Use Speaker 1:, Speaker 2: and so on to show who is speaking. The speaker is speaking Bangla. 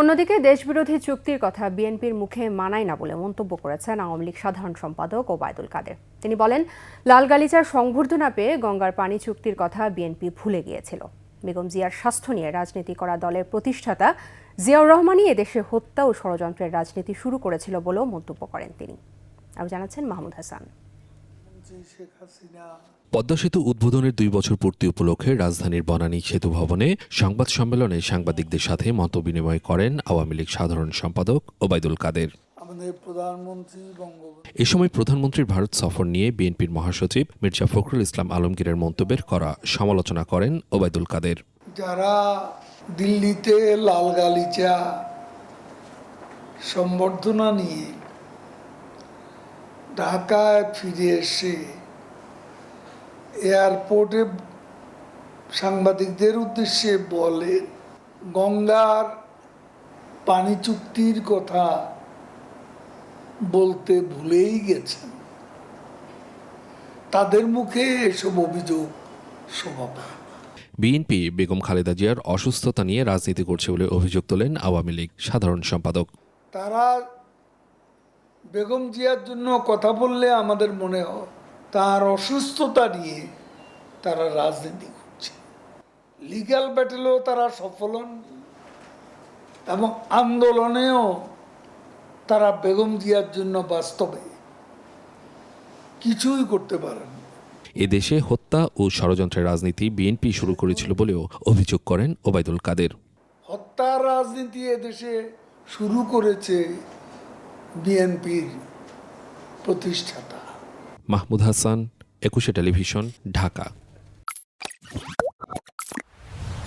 Speaker 1: অন্যদিকে দেশবিরোধী চুক্তির কথা বিএনপির মুখে মানায় না বলে মন্তব্য করেছেন আওয়ামী লীগ সাধারণ সম্পাদক ওবায়দুল কাদের। তিনি বলেন লাল গালিচার সংবর্ধনা পেয়ে গঙ্গার পানি চুক্তির কথা বিএনপি ভুলে গিয়েছিল। বেগম জিয়ার স্বাস্থ্য নিয়ে রাজনীতি করা দলের প্রতিষ্ঠাতা জিয়াউর রহমানই এদেশে হত্যা ও ষড়যন্ত্রের রাজনীতি শুরু করেছিল বলেও মন্তব্য করেন তিনি। আরও জানাচ্ছেন মাহমুদ হাসিনা।
Speaker 2: পদ্মা সেতু উদ্বোধনের দুই বছর পূর্তি উপলক্ষে রাজধানীর বনানী সেতু ভবনে সংবাদ সম্মেলনে সাংবাদিকদের সাথে মতবিনিময় করেন আওয়ামী লীগ সাধারণ সম্পাদক ওবায়দুল কাদের।
Speaker 3: আমাদের প্রধানমন্ত্রী
Speaker 2: এ সময় প্রধানমন্ত্রীর ভারত সফর নিয়ে বিএনপির মহাসচিব মির্জা ফখরুল ইসলাম আলমগীরের মন্তব্যের করা সমালোচনা করেন ওবায়দুল কাদের।
Speaker 3: যারা দিল্লিতে লাল গালিচা সম্বর্ধনা নিয়ে ঢাকায় ফিরে এসে এয়ারপোর্টে সাংবাদিকদের উদ্দেশ্যে বলেন গঙ্গার পানি চুক্তির কথা বলতে ভুলেই গেছেন। তাদের মুখে এসব অভিযোগ শোভা পায়
Speaker 2: বিএনপি বেগম খালেদা জিয়ার অসুস্থতা নিয়ে রাজনীতি করছে বলে অভিযোগ তোলেন আওয়ামী লীগ সাধারণ সম্পাদক।
Speaker 3: তারা বেগম জিয়ার জন্য কথা বললে আমাদের মনে হয় তার অসুস্থতা নিয়ে তারা রাজনীতি করছে। লিগ্যাল ব্যাটেলেও তারা সফল হন এবং আন্দোলনেও তারা বেগম জিয়ার জন্য বাস্তবে কিছুই করতে পারেন
Speaker 2: এদেশে হত্যা ও ষড়যন্ত্রের রাজনীতি বিএনপি শুরু করেছিল বলেও অভিযোগ করেন ওবায়দুল কাদের।
Speaker 3: হত্যার রাজনীতি এদেশে শুরু করেছে বিএনপির প্রতিষ্ঠাতা।
Speaker 2: মাহমুদ হাসান একুশে টেলিভিশন ঢাকা।